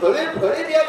Beli, 媛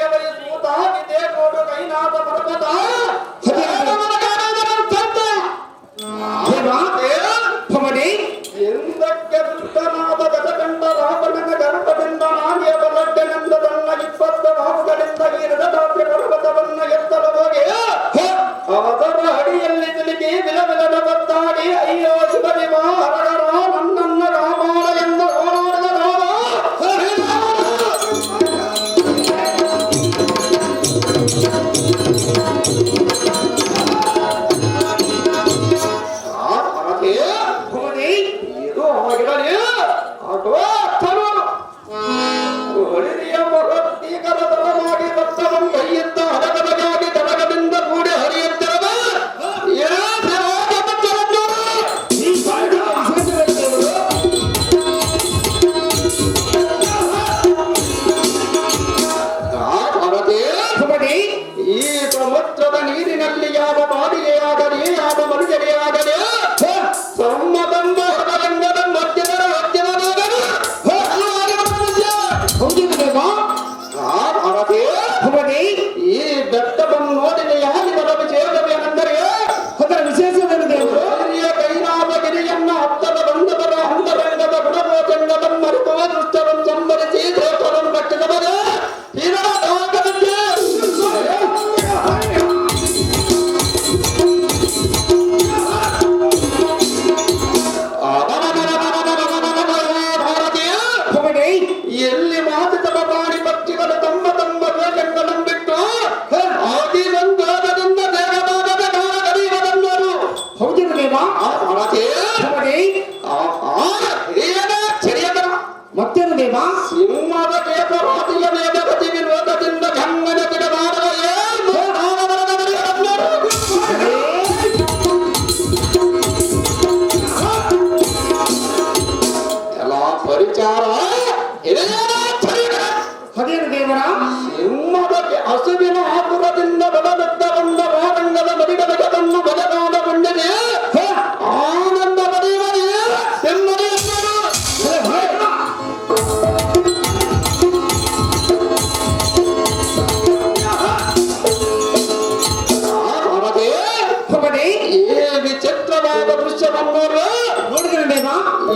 ಎಲ್ಲಿ ಮಾತು ತಮ್ಮ ಬಾರಿ ಭಕ್ತಿಗಳು ತಮ್ಮ ತಮ್ಮ ಧ್ವಜಗಳ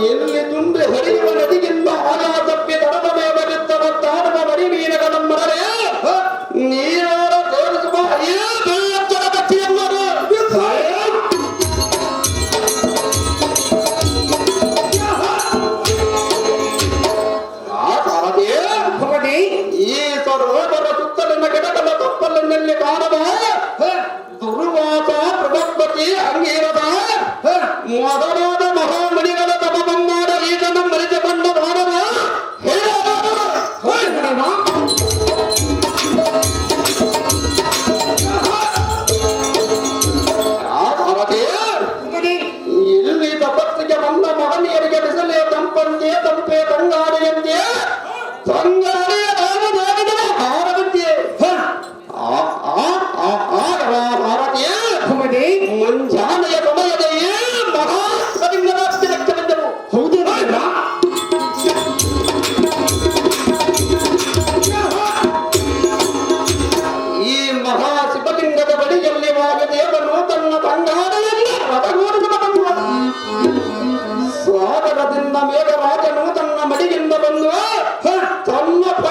ಎಲ್ಲಿ ತುಂಬ್ರೆ ಹರಿಯುವ ನದಿಗಿಂತ ಹೊಲ ತಪ್ಪಿ ತಡದ ಮೇಲಿದ್ದ ಮತ್ತಾಡುವ ಬರಿ ಮೀನಗಳ ಮರೇ ತೋರಿಸುವ ಈ ಕಾಣದ. ದುರ್ವಾಸ ಪ್ರಭಾಪತಿ ಅಂಗೀರದ ಮೊದಲಾದ ಮಹಾಮಣಿ ಹಾರದಂತೆ ತಂಪೆ ಬಂಗಾರದಂತೆ ಬಂಗಾರ ರಾಮದೇವನ ಹಾರದಂತೆ ಈ ಬಳಿಯಲ್ಲಿ ವಾಗದೇವನು ತನ್ನ ಬಂಗಾರದಲ್ಲಿ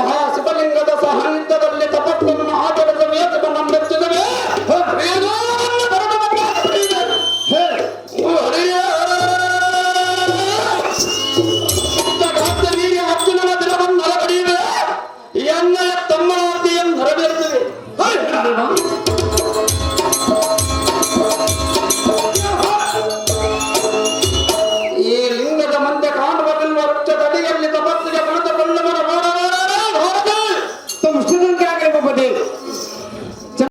మహాశివలింగద సహాంతద